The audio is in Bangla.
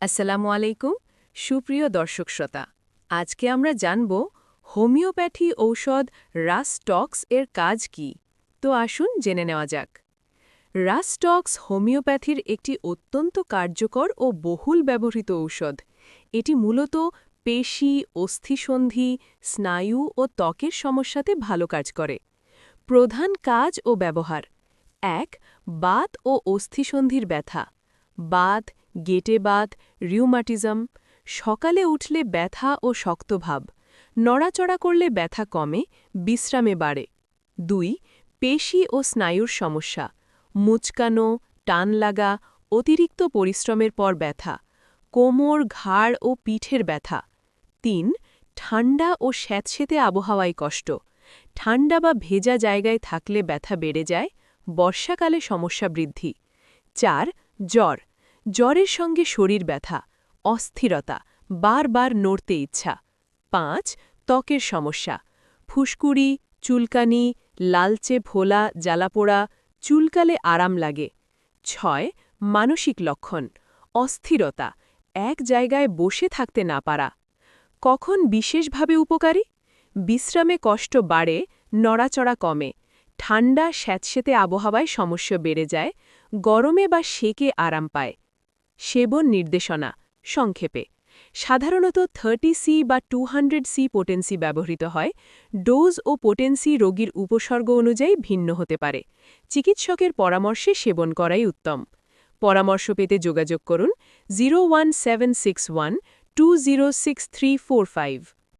আসসালামু আলাইকুম সুপ্রিয় দর্শক শ্রোতা। আজকে আমরা জানব হোমিওপ্যাথি ঔষধ রাস্টক্স এর কাজ কি। তো আসুন জেনে নেওয়া যাক। রাস্টক্স হোমিওপ্যাথির একটি অত্যন্ত কার্যকর ও বহুল ব্যবহৃত ঔষধ। এটি মূলত পেশি, অস্থিসন্ধি, স্নায়ু ও ত্বকের সমস্যাতে ভালো কাজ করে। প্রধান কাজ ও ব্যবহার। এক, বাত ও অস্থিসন্ধির ব্যথা। বাত গেটে বাত রিউমাটিজম, সকালে উঠলে ব্যথা ও শক্তভাব, নড়াচড়া করলে ব্যথা কমে, বিশ্রামে বাড়ে। দুই, পেশি ও স্নায়ুর সমস্যা, মুচকানো, টান লাগা, অতিরিক্ত পরিশ্রমের পর ব্যথা, কোমর, ঘাড় ও পিঠের ব্যথা। তিন, ঠান্ডা ও স্যাঁতসেতে আবহাওয়ায় কষ্ট, ঠান্ডা বা ভেজা জায়গায় থাকলে ব্যথা বেড়ে যায়, বর্ষাকালে সমস্যা বৃদ্ধি। চার, জ্বর জ্বরের সঙ্গে শরীর ব্যথা, অস্থিরতা, বারবার নড়তে ইচ্ছা। পাঁচ, ত্বকের সমস্যা, ফুসকুড়ি, চুলকানি, লালচে ভোলা, জ্বালাপোড়া, চুলকালে আরাম লাগে। ছয়, মানসিক লক্ষণ, অস্থিরতা, এক জায়গায় বসে থাকতে না পারা। কখন বিশেষভাবে উপকারী? বিশ্রামে কষ্ট বাড়ে, নড়াচড়া কমে, ঠান্ডা স্যাঁতসেতে আবহাওয়ায় সমস্যা বেড়ে যায়, গরমে বা সেকে আরাম পায়। সেবন নির্দেশনা, সংক্ষেপে। সাধারণত থার্টি সি বা টু সি পোটেন্সি ব্যবহৃত হয়। ডোজ ও পোটেন্সি রোগীর উপসর্গ অনুযায়ী ভিন্ন হতে পারে। চিকিৎসকের পরামর্শে সেবন করাই উত্তম। পরামর্শ পেতে যোগাযোগ করুন zero one seven six one two zero six three four five.